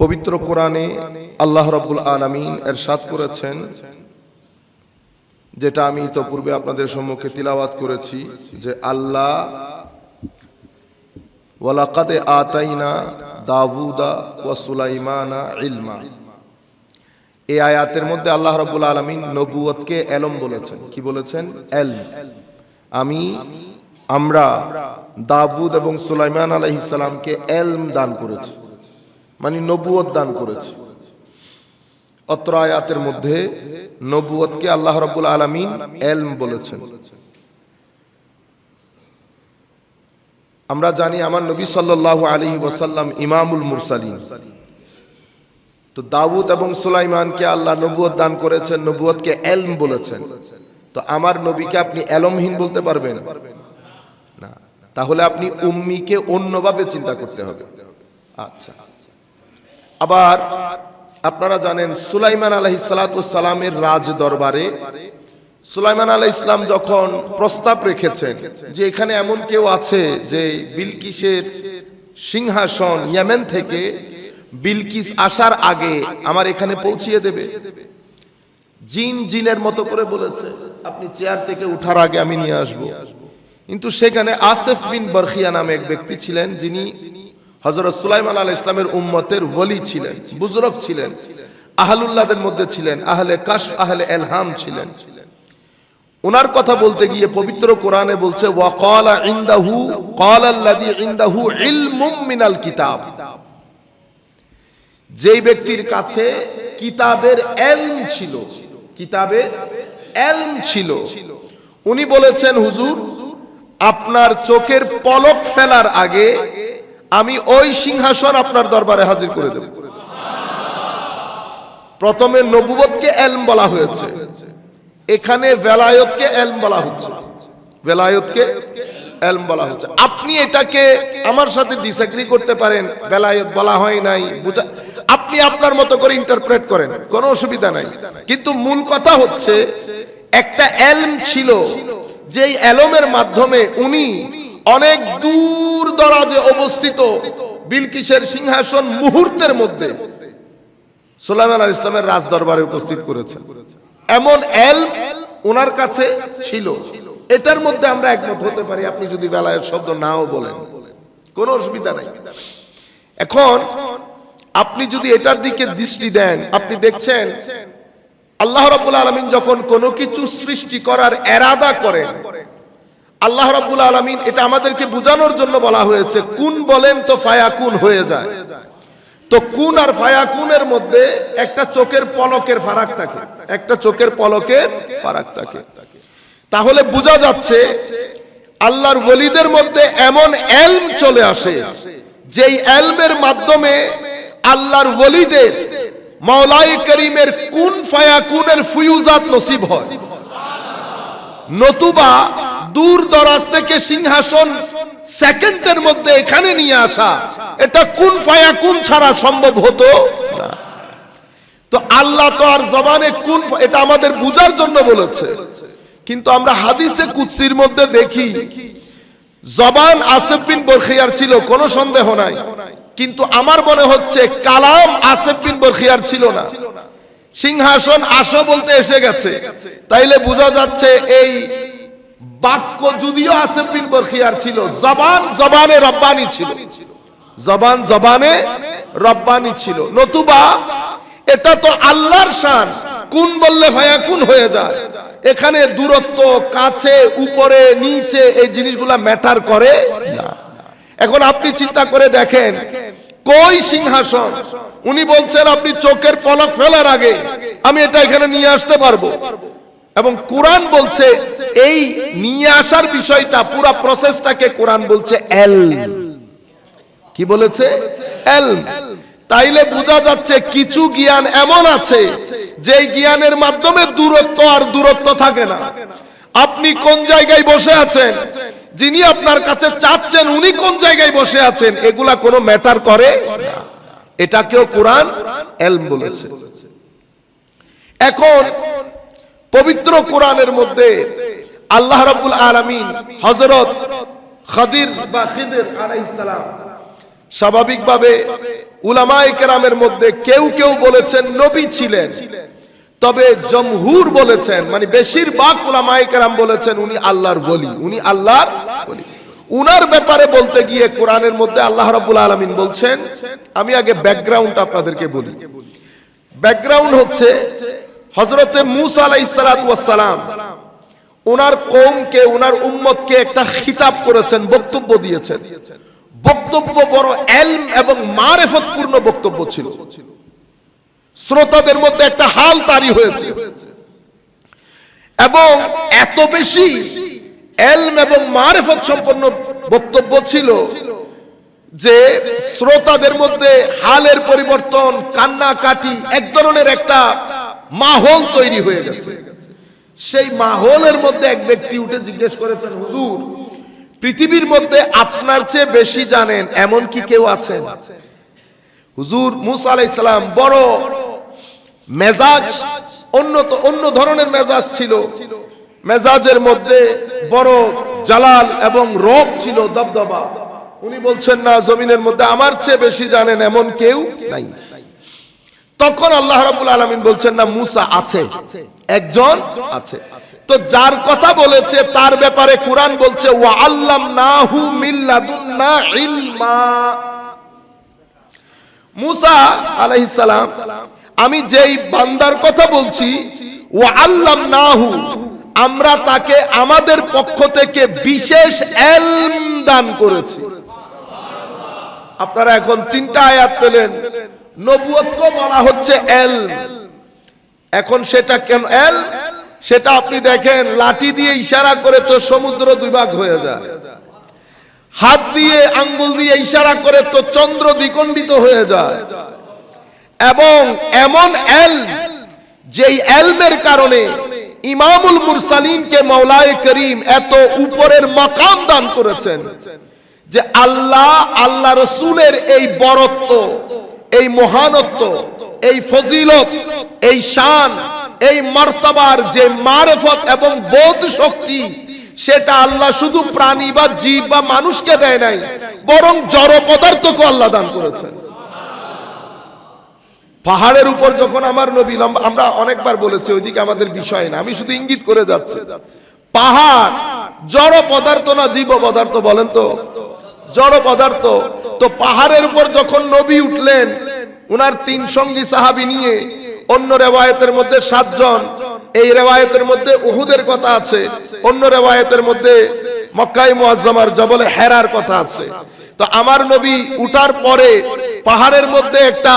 পবিত্র কোরআনে আল্লাহ রাব্বুল আলামিন এরশাদ করেছেন, যেটা আমি তো আপনাদের সম্মুখে তিলাওয়াত করেছি, যে আল্লাহ ওয়ালাকাদে আতাইনা দাউদা ওয়া সুলাইমানা ইলমা। এই আয়াতের মধ্যে আল্লাহ রাব্বুল আলামিন নবুয়তকে এলম বলেছেন। কি বলেছেন? এল আমি, আমরা দাউদ এবং সুলাইমান আলাইহিস সালামকে এলম দান করেছি। মানে নবুয়ত দান করেছি। অত্র আয়াতের মধ্যে নবুয়তকে আল্লাহ রাব্বুল আলামিন এলম বলেছেন। আমরা জানি আমার নবী সাল্লাল্লাহু আলাইহি ওয়াসাল্লাম ইমামুল মুরসালিন। তো দাউদ এবং সুলাইমানকে আল্লাহ নবুয়ত দান করেছেন নবুয়তকে এলম বলেছেন। তো আমার নবীকে আপনি এলমহীন বলতে পারবেন? না। তাহলে আপনি উম্মিকে অন্যভাবে চিন্তা করতে হবে। আচ্ছা। আবার আপনারা জানেন সুলাইমান আলহি সালামের রাজ দরবারে সুলাইমান আলাহ ইসলাম যখন প্রস্তাব রেখেছেন যে এখানে এমন কেউ আছে যে বিলকিসের সিংহাসন ইয়ামেন থেকে বিলকিস আসার আগে আমার এখানে পৌঁছিয়ে দেবে। জিন জিনের মতো করে বলেছে, আপনি চেয়ার থেকে উঠার আগে আমি নিয়ে আসব। কিন্তু সেখানে আসেফ বিন বরখিয়া নামে এক ব্যক্তি ছিলেন যিনি হজরত সুলাইমান আল ইসলামের উম্মতের ওলি ছিলেন বুজরক ছিলেন, আহলুল্লাহদের মধ্যে ছিলেন, আহলে কাশ আহলে এলহাম ছিলেন। ওনার কথা বলতে গিয়ে পবিত্র কোরআনে বলছে, ওয়াকালা ইনদাহু ইলমুম মিনাল কিতাব। যেই ব্যক্তির কাছে কিতাবের এলম ছিল, কিতাবের এলম ছিল, উনি বলেছেন, হুজুর, আপনার চোখের পলক ফেলার আগে আমি ওই সিংহাসন আপনার দরবারে হাজির করে দেব। প্রথমে নবুবতকে এলম বলা হয়েছে। এখানে বেলায়তকে এলম বলা হচ্ছে। বেলায়তকে এলম বলা হচ্ছে। আপনি এটাকে আমার সাথে ডিসএগ্রি করতে পারেন বেলায়ত বলা হয় নাই, বুঝা আপনি আপনার মতো করে ইন্টারপ্রেট করেন, কোনো অসুবিধা নাই। কিন্তু মূল কথা হচ্ছে, একটা এলম ছিল, যেই এলমের মাধ্যমে উনি অনেক দূর দরাজে অবস্থিত বিলকিসের সিংহাসন মুহূর্তের মধ্যে সুলাইমান আল ইসলামের রাজ দরবারে উপস্থিত করেছেন। এমন এল ওনার কাছে ছিল। এটার মধ্যে আমরা একমত হতে পারি, আপনি যদি বেলায়ের শব্দ নাও বলেন। কোনো অসুবিধা নাই। এখন আপনি যদি এটার দিকে দৃষ্টি দেন, আপনি দেখছেন, আল্লাহ রাব্বুল আলামিন যখন কোনো কিছু সৃষ্টি করার এরাদা করেন আল্লাহ রাব্বুল আলামিন এটা আমাদেরকে বোঝানোর জন্য বলা হয়েছে, কুন বলেন তো ফায়াকুন হয়ে যায়। তো কুন আর ফায়াকুনের মধ্যে একটা চোখের পলকের ফারাক থাকে, একটা চোখের পলকের ফারাক থাকে। তাহলে বোঝা যাচ্ছে, আল্লাহর ওলিদের মধ্যে এমন এলম চলে আসে, যেই এলমের মাধ্যমে আল্লাহর ওলিদের মাওলাই করিমের কুন ফায়াকুনের ফুয়ুজাত নসিব হয়। নতুবা দূর দরাজ থেকে সিংহাসন সেকেন্ডের মধ্যে এখানে নিয়ে আসা, এটা কোন ফায়া কোন ছাড়া সম্ভব হতো? তো আল্লাহ তো আর জবানে কোন এটা আমাদের বুঝার জন্য বলেছে। কিন্তু আমরা হাদিসে কুৎসির মধ্যে দেখি, জবান আসেফ বিন বরখিয়ার ছিল, কোনো সন্দেহ নাই। কিন্তু আমার মনে হচ্ছে কালাম আসেফ বিন বরখিয়ার ছিল না। সিংহাসন আসো বলতে এসে গেছে। তাইলে বোঝা যাচ্ছে এই বাক্য যদিও আসেফ বিন বরখিয়ার ছিল, জবান জবানে রব্বানি ছিল। জবান জবানে রব্বানি ছিল। নতুবা, এটা তো আল্লাহর শান। কোন বললে ভাইয়া কোন হয়ে যায়? এখানে দূরত্ব, কাছে, উপরে, নিচে এই জিনিসগুলা ম্যাটার করে না। এখন আপনি চিন্তা করে দেখেন, কই সিংহাসন? উনি বলছেন, আপনি চোখের পলক ফেলার আগে আমি এটা এখানে নিয়ে আসতে পারব। এবং কোরআন বলছে, এই নিয়ে আসার বিষয়টা, পুরো প্রসেসটাকে কোরআন বলছে এল কি বলেছে? এল তাইলে বোঝা যাচ্ছে কিছু জ্ঞান এমন আছে যে জ্ঞানের মাধ্যমে দূরত্ব আর দূরত্ব থাকে না। আপনি কোন জায়গায় বসে আছেন? যিনি আপনার কাছে চাচ্ছেন, উনি কোন জায়গায় বসে আছেন? এগুলা কোনো ম্যাটার করে এটাকেও কোরআন এলম বলেছে। এখন পবিত্র কোরআনের মধ্যে আল্লাহ রাব্বুল আলামিন হযরত খাদির বা খিদির আলাইহিস স্বাভাবিকভাবে মধ্যে কেউ কেউ বলেছেন নবী ছিলেন। তবে জমহুর বলেছেন মানে বেশিরভাগ উলামায়ে কেরাম বলেছেন উনি আল্লাহর বলি উনি আল্লাহর বলি উনার ব্যাপারে বলতে গিয়ে কোরআনের মধ্যে আল্লাহ রাব্বুল আলামিন বলছেন, আমি আগে ব্যাকগ্রাউন্ড আপনাদেরকে বলি। ব্যাকগ্রাউন্ড হচ্ছে হজরতে মুসা সালাতু সালাম ওনার কৌমকে ওনার উম্মতকে একটা খিতাব করেছেন, বক্তব্য দিয়েছেন। বক্তব্য বড় এলম এবং মারেফতপূর্ণ বক্তব্য ছিল। শ্রোতাদের মধ্যে একটা হাল তারি হয়েছে। এবং এত বেশি এলম এবং মারেফত সম্পন্ন বক্তব্য ছিল যে শ্রোতাদের মধ্যে হালের পরিবর্তন, কান্নাকাটি এক ধরনের একটা মাহল তৈরি হয়ে গেছে। সেই মাহলের মধ্যে এক ব্যক্তি উঠে জিজ্ঞেস করেছেন, হুজুর, পৃথিবীর মধ্যে আপনার চেয়ে বেশি জানেন এমন কি কেউ আছেন? হুজুর, মুসা আলাইসালাম বড় মেজাজ, অন্য অন্য ধরনের মেজাজ ছিল। মেজাজের মধ্যে বড় জালাল এবং রোগ ছিল, দবদবা। উনি বলছেন, না, জমিনের মধ্যে আমার চেয়ে বেশি জানেন এমন কেউ নাই। তখন আল্লাহ রাব্বুল আলামিন বলছেন, না, মুসা আছে, একজন আছে। তো যার কথা বলেছে, তার ব্যাপারে কোরআন বলছে, ওয়া আল্লামনাহু মিল্লাদুন্না ইলমা। মুসা আলাইহিস সালাম, আমি যেই বান্দার কথা বলছি, ওয়া আল্লামনাহু, আমরা তাকে আমাদের পক্ষ থেকে বিশেষ এলম দান করেছি। আপনারা এখন তিনটা আয়াত পেলেন। নবুয়তকে বলা হচ্ছে এল এখন সেটা কেন এল সেটা আপনি দেখেন, লাঠি দিয়ে ইশারা করে তো সমুদ্র দুই ভাগ হয়ে যায়। হাত দিয়ে, আঙ্গুল দিয়ে ইশারা করে তো চন্দ্র দ্বিখণ্ডিত হয়ে যায়। এবং এমন এল যেই এলমের কারণে ইমামুল মুরসালিনকে মাওলায়ে করিম এত উপরের মাকাম দান করেছেন যে আল্লাহ আল্লাহ রসুলের এই বরত্ব এই মহানত্ব, এই ফজিলত, এই শান, এই মর্তবার যে মারফত এবং বোধ শক্তি, সেটা আল্লাহ শুধু প্রাণী বা জীব বা মানুষকে দেয় নাই, বরং জড় পদার্থকে আল্লাহ দান করেছেন। পাহাড়ের উপর যখন আমার নবী আমরা অনেকবার বলেছি, ওইদিকে আমাদের বিষয় না, আমি শুধু ইঙ্গিত করে যাচ্ছি। পাহাড়, জড় পদার্থ না জীব পদার্থ, বলেন তো? জড় পদার্থ। তো পাহাড়ের উপর যখন নবী উঠলেন, উনার তিন সঙ্গী সাহাবি নিয়ে, অন্য রেওয়ায়তের মধ্যে সাতজন, এই রেওয়ায়তের মধ্যে উহুদের কথা আছে, অন্য রেওয়ায়তের মধ্যে মক্কাই মুআজ্জামার জবলে হেরার কথা আছে। তো আমার নবী উঠার পরে পাহাড়ের মধ্যে একটা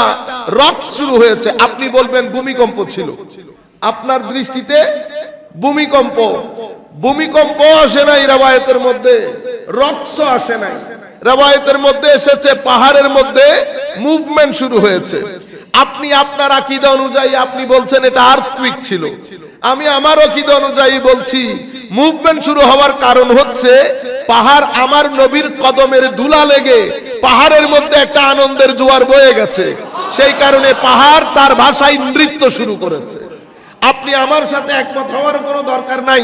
রক শুরু হয়েছে। আপনি বলবেন, ভূমিকম্প ছিল। আপনার দৃষ্টিতে ভূমিকম্প। ভূমিকম্প আসে নাই রেওয়ায়তের মধ্যে রক্স আসে নাই। রেওয়ায়তের মধ্যে এসেছে, পাহাড়ের মধ্যে মুভমেন্ট শুরু হয়েছে। আপনি আপনার আকিদা অনুযায়ী আপনি বলছেন এটা আর্থকুইক ছিল। আমি আমার আকিদা অনুযায়ী বলছি মুভমেন্ট শুরু হওয়ার কারণ হচ্ছে, পাহাড় আমার নবীর কদমের ধুলা লেগে পাহাড়ের মধ্যে একটা আনন্দের জোয়ার বয়ে গেছে। সেই কারণে পাহাড় তার ভাষায় নৃত্য শুরু করেছে। আপনি আমার সাথে একমত হওয়ার কোনো দরকার নাই।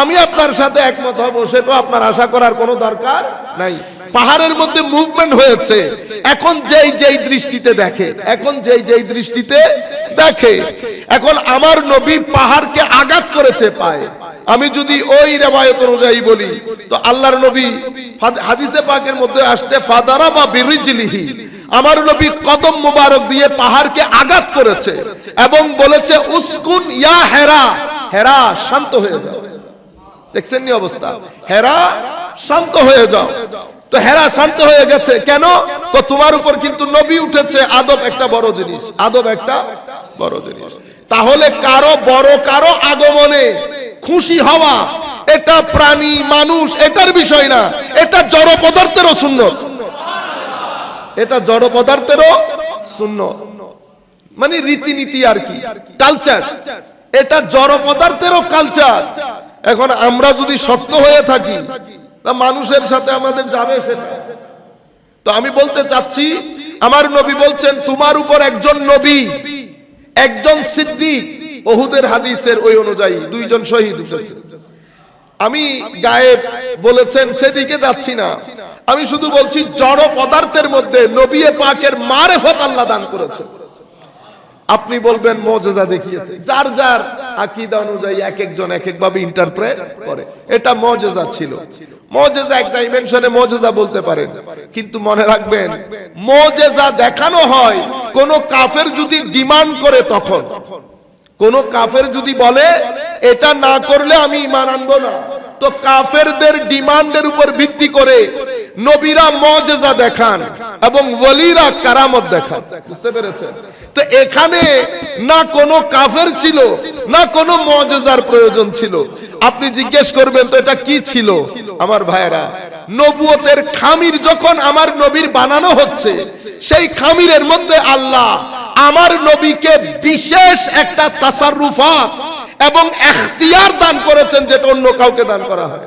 আমি আপনার সাথে একমত হব, সেটা আপনার আশা করার কোনো দরকার নাই। পাহাড়ের মধ্যে মুভমেন্ট হয়েছে। এখন যেই যেই দৃষ্টিতে দেখে, এখন যেই যেই দৃষ্টিতে দেখে। এখন আমার নবী পাহাড়কে আঘাত করেছে পায়ে। আমি যদি ওই রেবায়ত অনুযায়ী বলি, তো আল্লাহর নবী হাদিসে পাকের মধ্যে আসছে ফাদারা বা বিরিজলিহি। আমার নবী কদম মুবারক দিয়ে পাহাড়কে আঘাত করেছে এবং বলেছে, উস্কুন ইয়া হেরা। হেরা, শান্ত হয়ে যাও। দেখছেন নি অবস্থা? হেরা, শান্ত হয়ে যাও। তো হেরা শান্ত হয়ে গেছে কেন? তো তোমার উপর কিন্তু নবী উঠেছে, আদব একটা বড় জিনিস। আদব একটা বড় জিনিস। তাহলে কারও বড় কারও আগমনে খুশি হওয়া, এটা প্রাণী, মানুষ, এটার বিষয় না। এটা জড় পদার্থেরও সুন্নত। এটা জড় পদার্থেরও শূন্য। মানে রীতিনীতি আর কি। কালচার এটা জড় পদার্থেরও কালচার এখন আমরা যদি শক্ত হয়ে থাকি, তা মানুষের সাথে আমাদের যাবে সেটা। তো আমি বলতে চাচ্ছি, আমার নবী বলছেন, তোমার উপর একজন নবী, একজন সিদ্দিক, ওহুদের হাদিসের ওই অনুযায়ী দুইজন শহীদ উঠেছে। আমি গায়েব বলেছেন, সেদিকে যাচ্ছি না। আমি শুধু বলছি, জড় পদার্থের মধ্যে নবিয়ে পাকের মারেফত আল্লাহ দান করেছে আপনি বলবেন, মজেজা দেখিয়েছে। যার যার আকীদা অনুযায়ী এক একজন এক এক ভাবে ইন্টারপ্রেট করে। এটা মজেজা ছিল। মজেজা এক ডাইমেনশনে মজেজা বলতে পারেন। কিন্তু মনে রাখবেন, মজেজা দেখানো হয় কোন কাফের যদি ডিমান্ড করে তখন। কোন কাফের যদি বলে এটা না করলে আমি ইমান আনব না। তো কাফেরদের ডিমান্ডের উপর ভিত্তি করে নবীরা মজেজা দেখান এবং ওলিরা কারামত দেখান। বুঝতে পেরেছেন? তো এখানে না কোনো কাফের ছিল, না কোনো মজেজার প্রয়োজন ছিল। আপনি জিজ্ঞেস করবেন, তো এটা কি ছিল? আমার ভাইয়েরা, নবুয়তের খামির যখন আমার নবীর বানানো হচ্ছে, সেই খামিরের মধ্যে আল্লাহ আমার নবীকে বিশেষ একটা তাসাররুফাত এবং এখতিয়ার দান করেছেন যেটা অন্য কাউকে দান করা হয়।